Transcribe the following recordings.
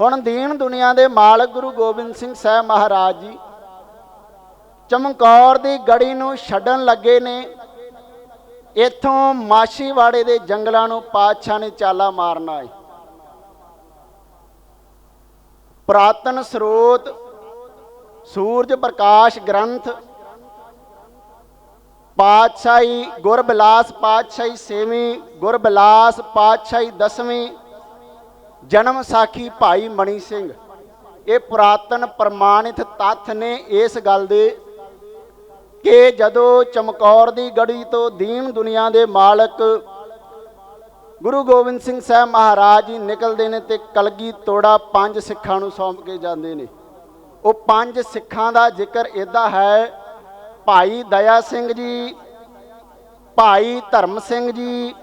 ਹੁਣ ਦੀਨ ਦੁਨੀਆ ਦੇ ਮਾਲਕ ਗੁਰੂ ਗੋਬਿੰਦ ਸਿੰਘ ਸਾਹਿਬ ਮਹਾਰਾਜ ਜੀ, ਚਮਕੌਰ ਦੀ ਗੜੀ ਨੂੰ ਛੱਡਣ ਲੱਗੇ ਨੇ। ਇੱਥੋਂ ਮਾਸ਼ੀਵਾੜੇ ਦੇ ਜੰਗਲਾਂ ਨੂੰ ਪਾਤਸ਼ਾਹ ਨੇ ਚਾਲਾ ਮਾਰਨਾ ਹੈ ਪ੍ਰਾਤਨ ਸਰੋਤ, ਸੂਰਜ ਪ੍ਰਕਾਸ਼ ਗ੍ਰੰਥ, ਪਾਤਸ਼ਾਹੀ ਗੁਰਬਿਲਾਸ ਪਾਤਸ਼ਾਹੀ ਛੇਵੀਂ, ਗੁਰਬਿਲਾਸ ਪਾਤਸ਼ਾਹੀ ਦਸਵੀਂ ਜਨਮ ਸਾਖੀ ਭਾਈ ਮਣੀ ਸਿੰਘ। ਇਹ ਪੁਰਾਤਨ ਪ੍ਰਮਾਣਿਤ ਤੱਥ ਨੇ ਇਸ ਗੱਲ ਦੇ ਕਿ ਜਦੋਂ ਚਮਕੌਰ ਦੀ ਗੜੀ ਤੋਂ ਦੀਨ ਦੁਨੀਆ ਦੇ ਮਾਲਕ ਗੁਰੂ ਗੋਬਿੰਦ ਸਿੰਘ ਸਾਹਿਬ ਮਹਾਰਾਜ ਜੀ ਨਿਕਲਦੇ ਨੇ ਤੇ ਕਲਗੀ ਤੋੜਾ ਪੰਜ ਸਿੱਖਾਂ ਨੂੰ ਸੌਂਪ ਕੇ ਜਾਂਦੇ ਨੇ। ਉਹ ਪੰਜ ਸਿੱਖਾਂ ਦਾ ਜ਼ਿਕਰ ਇਦਾਂ ਹੈ, ਭਾਈ ਦਇਆ ਸਿੰਘ ਜੀ, ਭਾਈ ਧਰਮ ਸਿੰਘ ਜੀ,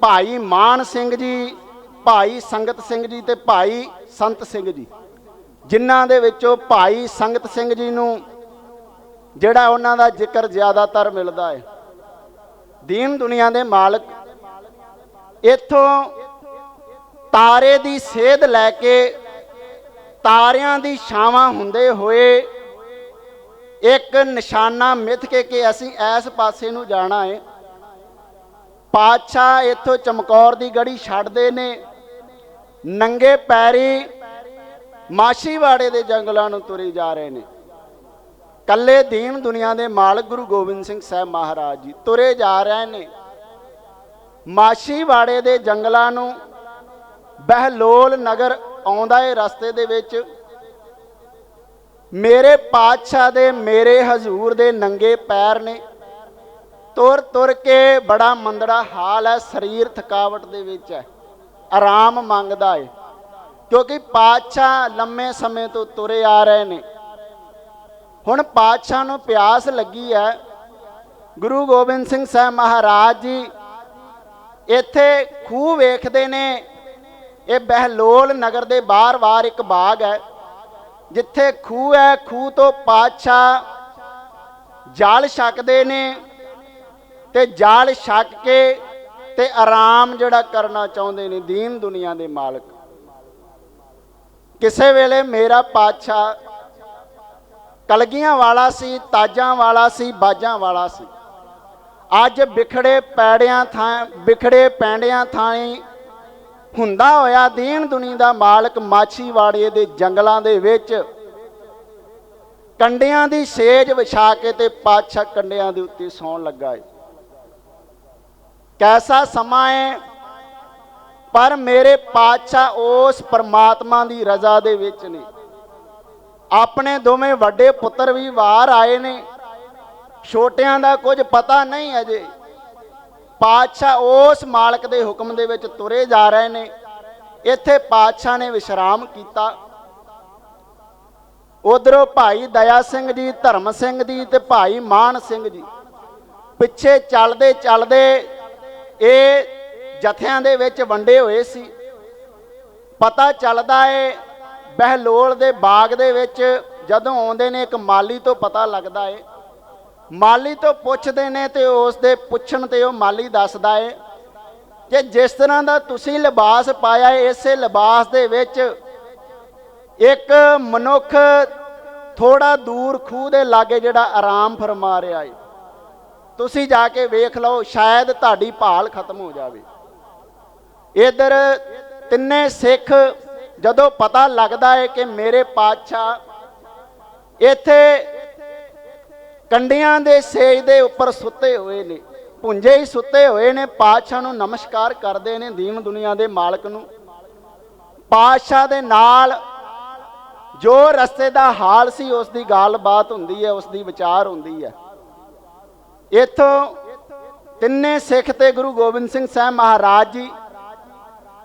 ਭਾਈ ਮਾਨ ਸਿੰਘ ਜੀ ਭਾਈ ਸੰਗਤ ਸਿੰਘ ਜੀ ਤੇ ਭਾਈ ਸੰਤ ਸਿੰਘ ਜੀ। ਜਿਨ੍ਹਾਂ ਦੇ ਵਿੱਚੋਂ ਭਾਈ ਸੰਗਤ ਸਿੰਘ ਜੀ ਨੂੰ ਜਿਹੜਾ ਉਹਨਾਂ ਦਾ ਜ਼ਿਕਰ ਜ਼ਿਆਦਾਤਰ ਮਿਲਦਾ ਹੈ। ਦੀਨ ਦੁਨੀਆ ਦੇ ਮਾਲਕ, ਇੱਥੋਂ ਤਾਰੇ ਦੀ ਸੇਧ ਲੈ ਕੇ ਤਾਰਿਆਂ ਦੀ ਛਾਵਾਂ ਹੁੰਦੇ ਹੋਏ ਇੱਕ ਨਿਸ਼ਾਨਾ ਮਿੱਥ ਕੇ ਕਿ ਅਸੀਂ ਇਸ ਪਾਸੇ ਨੂੰ ਜਾਣਾ ਹੈ। ਪਾਤਸ਼ਾਹ ਇੱਥੋਂ ਚਮਕੌਰ ਦੀ ਗੜੀ ਛੱਡਦੇ ਨੇ। ਨੰਗੇ ਪੈਰੀ ਮਾਸ਼ੀਵਾੜੇ ਦੇ ਜੰਗਲਾਂ ਨੂੰ ਤੁਰੇ ਜਾ ਰਹੇ ਨੇ। ਕੱਲੇ ਦੀਨ ਦੁਨੀਆ ਦੇ ਮਾਲਕ ਗੁਰੂ ਗੋਬਿੰਦ ਸਿੰਘ ਸਾਹਿਬ ਮਹਾਰਾਜ ਜੀ ਤੁਰੇ ਜਾ ਰਹੇ ਨੇ। ਮਾਸ਼ੀਵਾੜੇ ਦੇ ਜੰਗਲਾਂ ਨੂੰ ਬਹਿਲੋਲ ਨਗਰ ਆਉਂਦਾ ਏ ਰਸਤੇ ਦੇ ਵਿੱਚ। ਮੇਰੇ ਪਾਤਸ਼ਾਹ ਦੇ, ਮੇਰੇ ਹਜ਼ੂਰ ਦੇ ਨੰਗੇ ਪੈਰ ਨੇ। ਤੁਰ ਤੁਰ ਕੇ ਬੜਾ ਮੰਦੜਾ ਹਾਲ ਹੈ, ਸਰੀਰ ਥਕਾਵਟ ਦੇ ਵਿੱਚ ਹੈ। ਆਰਾਮ ਮੰਗਦਾ ਏ। ਕਿਉਂਕਿ ਪਾਤਸ਼ਾਹ ਲੰਮੇ ਸਮੇਂ ਤੋਂ ਤੁਰੇ ਆ ਰਹੇ ਨੇ। ਹੁਣ ਪਾਤਸ਼ਾਹ ਨੂੰ ਪਿਆਸ ਲੱਗੀ ਹੈ। ਗੁਰੂ ਗੋਬਿੰਦ ਸਿੰਘ ਸਾਹਿਬ ਮਹਾਰਾਜ ਜੀ ਇੱਥੇ ਖੂਹ ਵੇਖਦੇ ਨੇ। ਇਹ ਬਹਿਲੋਲ ਨਗਰ ਦੇ ਬਾਹਰ-ਬਾਹਰ ਇੱਕ ਬਾਗ ਹੈ। ਜਿੱਥੇ ਖੂਹ ਹੈ, ਖੂਹ ਤੋਂ ਪਾਤਸ਼ਾਹ ਜਾਲ ਛਕਦੇ ਨੇ ਤੇ ਜਾਲ ਛਕ ਕੇ ਤੇ ਆਰਾਮ ਜਿਹੜਾ ਕਰਨਾ ਚਾਹੁੰਦੇ ਨੇ ਦੀਨ ਦੁਨੀਆ ਦੇ ਮਾਲਕ। ਕਿਸੇ ਵੇਲੇ ਮੇਰਾ ਪਾਤਸ਼ਾਹ ਕਲਗੀਆਂ ਵਾਲਾ ਸੀ, ਤਾਜਾਂ ਵਾਲਾ ਸੀ, ਬਾਜਾਂ ਵਾਲਾ ਸੀ। ਅੱਜ ਵਿਖੜੇ ਪੈੜਿਆਂ ਥਾਂ ਵਿਖੜੇ ਪੈਂਡਿਆਂ ਥਾਂ ਹੁੰਦਾ ਹੋਇਆ ਦੀਨ ਦੁਨੀ ਦਾ ਮਾਲਕ ਮਾਛੀਵਾੜੇ ਦੇ ਜੰਗਲਾਂ ਦੇ ਵਿੱਚ। ਕੰਡਿਆਂ ਦੀ ਸੇਜ ਵਿਛਾ ਕੇ ਤੇ ਪਾਤਸ਼ਾਹ ਕੰਡਿਆਂ ਦੇ ਉੱਤੇ ਸੌਣ ਲੱਗਾ ਏ। ਕੈਸਾ ਸਮਾਂ ਹੈ? ਪਰ ਮੇਰੇ ਪਾਤਸ਼ਾਹ ਉਸ ਪਰਮਾਤਮਾ ਦੀ ਰਜ਼ਾ ਦੇ ਵਿੱਚ ਨੇ। ਆਪਣੇ ਦੋਵੇਂ ਵੱਡੇ ਪੁੱਤਰ ਵੀ ਬਾਹਰ ਆਏ ਨੇ। ਛੋਟਿਆਂ ਦਾ ਕੁਝ ਪਤਾ ਨਹੀਂ ਅਜੇ। ਪਾਤਸ਼ਾਹ ਉਸ ਮਾਲਕ ਦੇ ਹੁਕਮ ਦੇ ਵਿੱਚ ਤੁਰੇ ਜਾ ਰਹੇ ਨੇ। ਇੱਥੇ ਪਾਤਸ਼ਾਹ ਨੇ ਵਿਸ਼ਰਾਮ ਕੀਤਾ। ਉਧਰੋਂ ਭਾਈ ਦਇਆ ਸਿੰਘ ਜੀ, ਧਰਮ ਸਿੰਘ ਜੀ ਤੇ ਭਾਈ ਮਾਨ ਸਿੰਘ ਜੀ ਪਿੱਛੇ ਚੱਲਦੇ ਚੱਲਦੇ ਇਹ ਜਥਿਆਂ ਦੇ ਵਿੱਚ ਵੰਡੇ ਹੋਏ ਸੀ। ਪਤਾ ਚੱਲਦਾ ਏ, ਬਹਿਲੋਲ ਦੇ ਬਾਗ ਦੇ ਵਿੱਚ ਜਦੋਂ ਆਉਂਦੇ ਨੇ, ਇੱਕ ਮਾਲੀ ਤੋਂ ਪਤਾ ਲੱਗਦਾ ਏ। ਮਾਲੀ ਤੋਂ ਪੁੱਛਦੇ ਨੇ ਤੇ ਉਸ ਦੇ ਪੁੱਛਣ ਤੇ ਉਹ ਮਾਲੀ ਦੱਸਦਾ ਏ ਕਿ ਜਿਸ ਤਰ੍ਹਾਂ ਦਾ ਤੁਸੀਂ ਲਿਬਾਸ ਪਾਇਆ ਏ, ਇਸੇ ਲਿਬਾਸ ਦੇ ਵਿੱਚ ਇੱਕ ਮਨੁੱਖ ਥੋੜਾ ਦੂਰ ਖੂਹ ਦੇ ਲਾਗੇ ਜਿਹੜਾ ਆਰਾਮ ਫਰਮਾ ਰਿਹਾ ਏ। ਤੁਸੀਂ ਜਾ ਕੇ ਵੇਖ ਲਓ, ਸ਼ਾਇਦ ਤੁਹਾਡੀ ਭਾਲ ਖਤਮ ਹੋ ਜਾਵੇ। ਇਧਰ ਤਿੰਨੇ ਸਿੱਖ ਜਦੋਂ ਪਤਾ ਲੱਗਦਾ ਹੈ ਕਿ ਮੇਰੇ ਪਾਤਸ਼ਾਹ ਇੱਥੇ ਕੰਡਿਆਂ ਦੇ ਸੇਜ ਦੇ ਉੱਪਰ ਸੁੱਤੇ ਹੋਏ ਨੇ ਪੁੰਜੇ ਹੀ ਸੁੱਤੇ ਹੋਏ ਨੇ, ਪਾਤਸ਼ਾਹ ਨੂੰ ਨਮਸਕਾਰ ਕਰਦੇ ਨੇ ਦੀਨ ਦੁਨੀਆ ਦੇ ਮਾਲਕ ਨੂੰ। ਪਾਤਸ਼ਾਹ ਦੇ ਨਾਲ ਜੋ ਰਸਤੇ ਦਾ ਹਾਲ ਸੀ, ਉਸ ਦੀ ਗੱਲਬਾਤ ਹੁੰਦੀ ਹੈ ਉਸ ਦੀ ਵਿਚਾਰ ਹੁੰਦੀ ਹੈ ਇੱਥੋਂ ਤਿੰਨੇ ਸਿੱਖ ਤੇ ਗੁਰੂ ਗੋਬਿੰਦ ਸਿੰਘ ਸਾਹਿਬ ਮਹਾਰਾਜ ਜੀ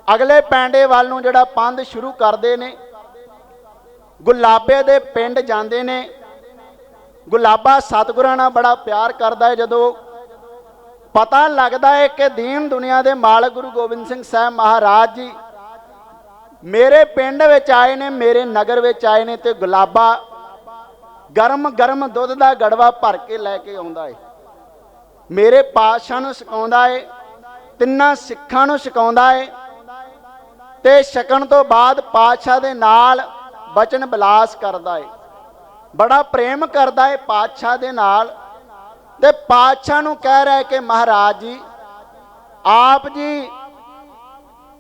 ਅਗਲੇ ਪੈਂਡੇ ਵੱਲ ਨੂੰ ਜਿਹੜਾ ਪੰਧ ਸ਼ੁਰੂ ਕਰਦੇ ਨੇ, ਗੁਲਾਬੇ ਦੇ ਪਿੰਡ ਜਾਂਦੇ ਨੇ। ਗੁਲਾਬਾ ਸਤਿਗੁਰਾਂ ਨਾਲ ਬੜਾ ਪਿਆਰ ਕਰਦਾ ਹੈ। ਜਦੋਂ ਪਤਾ ਲੱਗਦਾ ਹੈ ਕਿ ਦੀਨ ਦੁਨੀਆ ਦੇ ਮਾਲਕ ਗੁਰੂ ਗੋਬਿੰਦ ਸਿੰਘ ਸਾਹਿਬ ਮਹਾਰਾਜ ਜੀ ਮੇਰੇ ਪਿੰਡ ਵਿੱਚ ਆਏ ਨੇ, ਮੇਰੇ ਨਗਰ ਵਿੱਚ ਆਏ ਨੇ ਤੇ ਗੁਲਾਬਾ ਗਰਮ ਗਰਮ ਦੁੱਧ ਦਾ ਗੜਵਾ ਭਰ ਕੇ ਲੈ ਕੇ ਆਉਂਦਾ ਹੈ। ਮੇਰੇ ਪਾਤਸ਼ਾਹ ਨੂੰ ਸਿਖਾਉਂਦਾ ਏ, ਤਿੰਨਾਂ ਸਿੱਖਾਂ ਨੂੰ ਸਿਖਾਉਂਦਾ ਏ। ਤੇ ਛਕਣ ਤੋਂ ਬਾਅਦ ਪਾਤਸ਼ਾਹ ਦੇ ਨਾਲ ਬਚਨ ਬਿਲਾਸ ਕਰਦਾ ਏ। ਬੜਾ ਪ੍ਰੇਮ ਕਰਦਾ ਏ ਪਾਤਸ਼ਾਹ ਦੇ ਨਾਲ। ਤੇ ਪਾਤਸ਼ਾਹ ਨੂੰ ਕਹਿ ਰਿਹਾ ਕਿ ਮਹਾਰਾਜ ਜੀ, ਆਪ ਜੀ,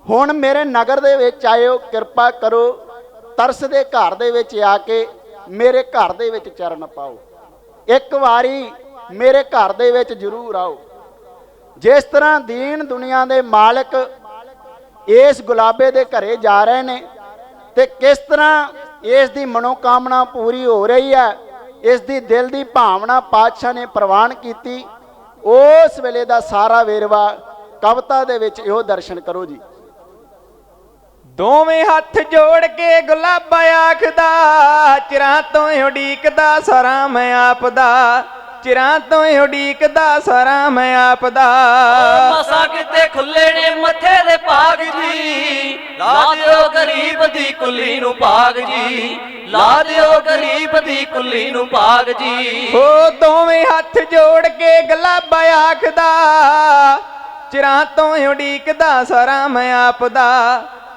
ਹੁਣ ਮੇਰੇ ਨਗਰ ਦੇ ਵਿੱਚ ਆਇਓ, ਕਿਰਪਾ ਕਰੋ, ਤਰਸ ਦੇ ਘਰ ਦੇ ਵਿੱਚ ਆ ਕੇ ਮੇਰੇ ਘਰ ਦੇ ਵਿੱਚ ਚਰਨ ਪਾਓ। ਇੱਕ ਵਾਰੀ ਮੇਰੇ ਘਰ ਦੇ ਵਿੱਚ ਜ਼ਰੂਰ ਆਓ। ਜਿਸ ਤਰ੍ਹਾਂ ਦੀਨ ਦੁਨੀਆ ਦੇ ਮਾਲਕ ਇਸ ਗੁਲਾਬੇ ਦੇ ਘਰੇ ਜਾ ਰਹੇ ਨੇ ਤੇ ਕਿਸ ਤਰ੍ਹਾਂ ਇਸ ਦੀ ਮਨੋਕਾਮਨਾ ਪੂਰੀ ਹੋ ਰਹੀ ਹੈ, ਇਸ ਦੀ ਦਿਲ ਦੀ ਭਾਵਨਾ ਪਾਤਸ਼ਾਹ ਨੇ ਪ੍ਰਵਾਨ ਕੀਤੀ, ਉਸ ਵੇਲੇ ਦਾ ਸਾਰਾ ਵੇਰਵਾ ਕਵਿਤਾ ਦੇ ਵਿੱਚ ਇਹੋ ਦਰਸ਼ਨ ਕਰੋ ਜੀ। ਦੋਵੇਂ ਹੱਥ ਜੋੜ ਕੇ ਗੁਲਾਬਾ ਆਖਦਾ, ਚਿਰਾਂ ਤੋਂ ਉਡੀਕਦਾ, ਸਾਰਾ ਮੈਂ ਆਪਦਾ। ਚਿਰਾਂ ਤੋਂ ਉਡੀਕਦਾ ਸਾਰਾ ਮੈਂ ਆਪਦਾ। ਮਸਾ ਕਿਤੇ ਖੁੱਲੇ ਨੇ ਮੱਥੇ ਦੇ ਭਾਗ ਜੀ। ਲਾ ਦਿਓ ਗਰੀਬ ਦੀ ਕੁੱਲੀ ਨੂੰ ਭਾਗ ਜੀ। ਲਾ ਦਿਓ ਗਰੀਬ ਦੀ ਕੁੱਲੀ ਨੂੰ ਭਾਗ ਜੀ। ਹੋ ਦੋਵੇਂ ਹੱਥ ਜੋੜ ਕੇ ਗੁਲਾਬਾ ਆਖਦਾ ਚਿਰਾਂ ਤੋਂ ਉਡੀਕਦਾ ਸਾਰਾ ਮੈਂ ਆਪਦਾ।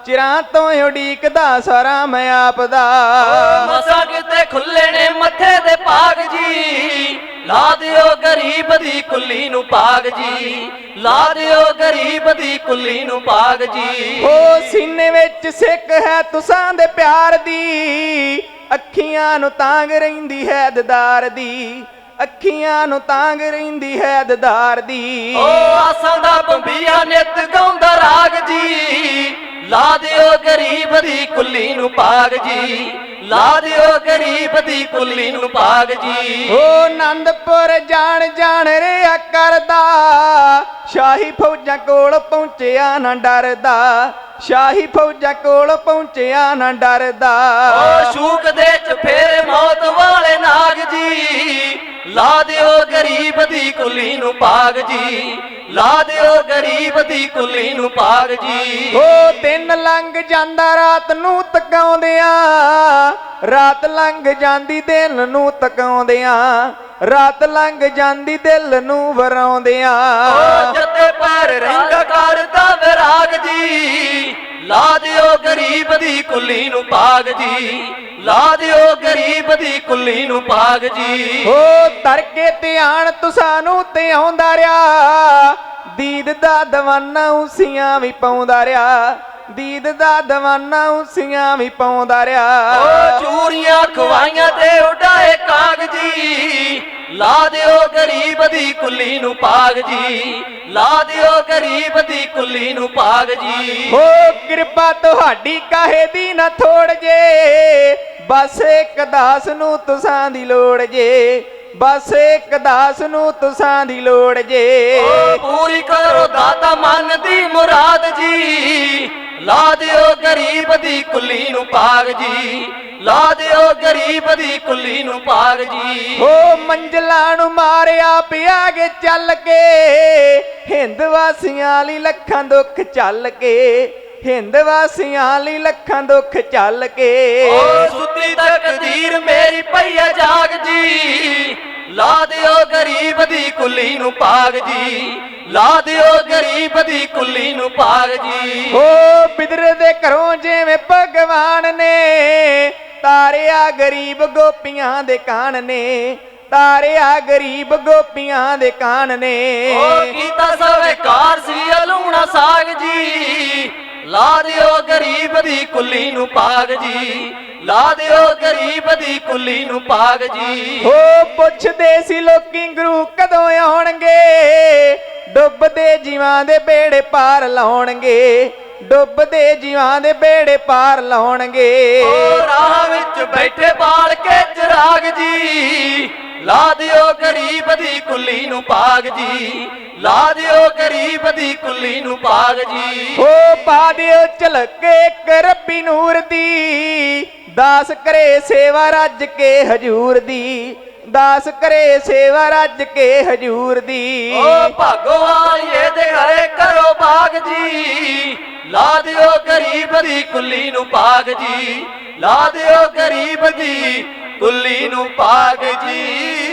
ਚਿਰਾਂ ਤੋਂ ਉਡੀਕਦਾ ਸਾਰਾ ਮੈਂ ਆਪਦਾ। ਮਸਾ ਕਿਤੇ ਖੁੱਲੇ ਨੇ ਮੱਥੇ ਦੇ ਭਾਗ ਜੀ। ਲਾ ਦਿਓ ਗਰੀਬ ਦੀ ਕੁੱਲੀ ਨੂੰ ਭਾਗ ਜੀ। ਲਾ ਦਿਓ ਗਰੀਬ ਦੀ ਕੁੱਲੀ ਨੂੰ ਭਾਗ ਜੀ। ਹੋ ਸੀਨੇ ਵਿੱਚ ਸਿੱਕ ਹੈ ਤੁਸਾਂ ਦੇ ਪਿਆਰ ਦੀ। ਅੱਖੀਆਂ ਨੂੰ ਤਾਂਗ ਰਹਿੰਦੀ ਹੈ ਦਦਾਰ ਦੀ। ਅੱਖੀਆਂ ਨੂੰ ਤਾਂਗ ਰਹਿੰਦੀ ਹੈ ਦਦਾਰ ਦੀ। ਓ ਆਸਾਂ ਦਾ ਬੰਬੀਆ ਨਿਤ ਗਾਉਂਦਾ ਰਾਗ ਜੀ। ਲਾ ਦਿਓ ਗਰੀਬ ਦੀ ਕੁੱਲੀ ਨੂੰ ਭਾਗ ਜੀ। ਲਾ ਦਿਓ ਗਰੀਬ ਦੀ ਕੁੱਲੀ ਨੂੰ ਭਾਗ ਜੀ। ਓ ਆਨੰਦਪੁਰ ਜਾਣ ਜਾਣ ਰਿਆ ਕਰਦਾ ਸ਼ਾਹੀ ਫੌਜਾਂ ਕੋਲ ਪਹੁੰਚਿਆ ਨਾ ਡਰਦਾ ਸ਼ਾਹੀ ਫੌਜਾਂ ਕੋਲ ਪਹੁੰਚਿਆ ਨਾ ਡਰਦਾ। ਓ ਸ਼ੂਕ ਦੇ ਚ ਫੇਰ ਮੌਤ ਵਾਲੇ ਨਾਗ ਜੀ ਲਾ ਦਿਓ ਗਰੀਬ ਦੀ ਕੁੱਲੀ ਨੂੰ ਭਾਗ ਜੀ। ਲਾ ਦਿਓ ਗਰੀਬ ਦੀ ਕੁੱਲੀ ਨੂੰ ਭਾਗ ਜੀ। ਓ ਦਿਨ ਲੰਘ ਜਾਂਦਾ ਰਾਤ ਨੂੰ ਤਕਾਉਂਦਿਆਂ ਰਾਤ ਲੰਘ ਜਾਂਦੀ ਦਿਨ ਨੂੰ ਤਕਾਉਂਦਿਆਂ ਰਾਤ ਲੰਘ ਜਾਂਦੀ ਦਿਲ ਨੂੰ ਵਰਾਉਂਦਿਆਂ। ਓ ਜੱਤੇ ਪੈਰ ਰਿੰਗਾ ਕਰਦਾ ਵਿਰਾਗ ਜੀ ਲਾ ਦਿਓ ਗਰੀਬ ਦੀ ਕੁੱਲੀ ਨੂੰ ਭਾਗ ਜੀ ਲਾ ਦਿਓ ਗਰੀਬ ਦੀ ਕੁੱਲੀ ਨੂੰ ਭਾਗ ਜੀ। ਓ ਤਰਕੇ ਧਿਆਨ ਤੁਸਾਂ ਨੂੰ ਤੇ ਆਉਂਦਾ ਰਿਆ ਦੀਦ ਦਾ ਦਵਾਨਾ ਉਸੀਆਂ ਵੀ ਪਾਉਂਦਾ ਰਿਆ ਦੀਦ ਦਾ ਦਵਾਨਾ ਉਸੀਆਂ ਵੀ ਪਾਉਂਦਾ ਰਿਆ ਓ ਚੂਰੀਆਂ ਖਵਾਈਆਂ ਤੇ ਉਡਾਏ ਕਾਗਜੀ ਲਾ ਦਿਓ ਗਰੀਬ ਦੀ ਕੁੱਲੀ ਨੂੰ ਭਾਗ ਜੀ। ਲਾ ਦਿਓ ਗਰੀਬ ਦੀ ਕੁੱਲੀ ਨੂੰ ਭਾਗ ਜੀ। ਹੋ ਕਿਰਪਾ ਤੁਹਾਡੀ ਕਾਹੇ ਦੀ ਨਾ ਥੋੜ ਜੇ। ਬਸ ਇੱਕ ਦਾਸ ਨੂੰ ਤੁਸਾਂ ਦੀ ਲੋੜ ਜੇ। ਬਸ ਇੱਕ ਦਾਸ ਨੂੰ ਤੁਸਾਂ ਦੀ ਲੋੜ ਜੇ। ਪੂਰੀ ਕਰੋ ਦਾਤਾ ਮਨ ਦੀ ਮੁਰਾਦ ਜੀ। ਲਾ ਦਿਓ ਗਰੀਬ ਦੀ ਕੁੱਲੀ ਨੂੰ ਭਾਗ ਜੀ। ਲਾ ਦਿਓ ਗਰੀਬ ਦੀ ਕੁੱਲੀ ਨੂੰ ਭਾਗ ਜੀ। ਹੋ ਮੰਜ਼ਲਾਂ ਨੂੰ ਮਾਰਿਆ ਪਿਆ ਗੇ ਚੱਲ ਕੇ। ਹਿੰਦ ਵਾਸੀਆਂ ਲਈ ਲੱਖਾਂ ਦੁੱਖ ਚੱਲ ਕੇ। ਹਿੰਦ ਵਾਸੀਆਂ ਲਈ ਲੱਖਾਂ ਦੁੱਖ ਚੱਲ ਕੇ। ਓ ਸੁੱਤੀ ਤਕਦੀਰ ਮੇਰੀ ਪਈਆ ਜਾਗ ਜੀ। ਲਾ ਦਿਓ ਗਰੀਬ ਦੀ ਕੁੱਲੀ ਨੂੰ ਭਾਗ ਜੀ। ਲਾ ਦਿਓ ਗਰੀਬ ਦੀ ਕੁੱਲੀ ਨੂੰ ਭਾਗ ਜੀ। ਹੋ ਬਿਦਰ ਦੇ ਘਰੋਂ ਜਿਵੇਂ ਭਗਵਾਨ ਨੇ ਤਾਰਿਆ ਗਰੀਬ ਗੋਪੀਆਂ ਦੇ ਕਾਨ ਨੇ ਤਾਰਿਆ ਗਰੀਬ ਗੋਪੀਆਂ ਦੇ ਕਾਨ ਨੇ। ਓ ਕੀਤਾ ਸਵੇਕਾਰ ਸੀ ਅਲੂਣਾ ਸਾਗ ਜੀ। ਲਾ ਦਿਓ ਗਰੀਬ ਦੀ ਕੁੱਲੀ ਨੂੰ ਭਾਗ ਜੀ। ਲਾ ਦਿਓ ਗਰੀਬ ਦੀ ਕੁੱਲੀ ਨੂੰ ਭਾਗ ਜੀ। ਹੋ ਪੁੱਛਦੇ ਸੀ ਲੋਕੀ ਗੁਰੂ ਕਦੋਂ ਆਉਣਗੇ? ਡੁੱਬਦੇ ਜੀਵਾਂ ਦੇ ਬੇੜੇ ਪਾਰ ਲਾਉਣਗੇ। ਡੁੱਬਦੇ ਜੀਵਾਂ ਦੇ ਬੇੜੇ ਪਾਰ ਲਾਉਣਗੇ। ਓ ਰਾਹ ਵਿੱਚ ਲਾ ਦਿਓ ਗਰੀਬ ਦੀ ਕੁੱਲੀ ਨੂੰ ਭਾਗ ਜੀ। ਲਾ ਦਿਓ ਗਰੀਬ ਦੀ ਕੁੱਲੀ ਨੂੰ ਭਾਗ ਜੀ। ਹੋ ਪਾ ਦਿਓ ਝਲਕੇ ਇੱਕ ਰੱਬੀ ਨੂਰ ਦੀ। ਦਾਸ ਕਰੇ ਸੇਵਾ ਰੱਜ ਕੇ ਹਜੂਰ ਦੀ। ਦਾਸ ਕਰੇ ਸੇਵਾ ਰੱਜ ਕੇ ਹਜੂਰ ਦੀ। ਓ ਭਾਗੋ ਵਾਲੀਏ ਦੇ ਘਰੇ ਕਰੋ ਬਾਗ ਜੀ। ਲਾ ਦਿਓ ਗਰੀਬ ਦੀ ਕੁੱਲੀ ਨੂੰ ਭਾਗ ਜੀ। ਲਾ ਦਿਓ ਗਰੀਬ ਦੀ ਕੁੱਲੀ ਨੂੰ ਪਾਗ ਜੀ।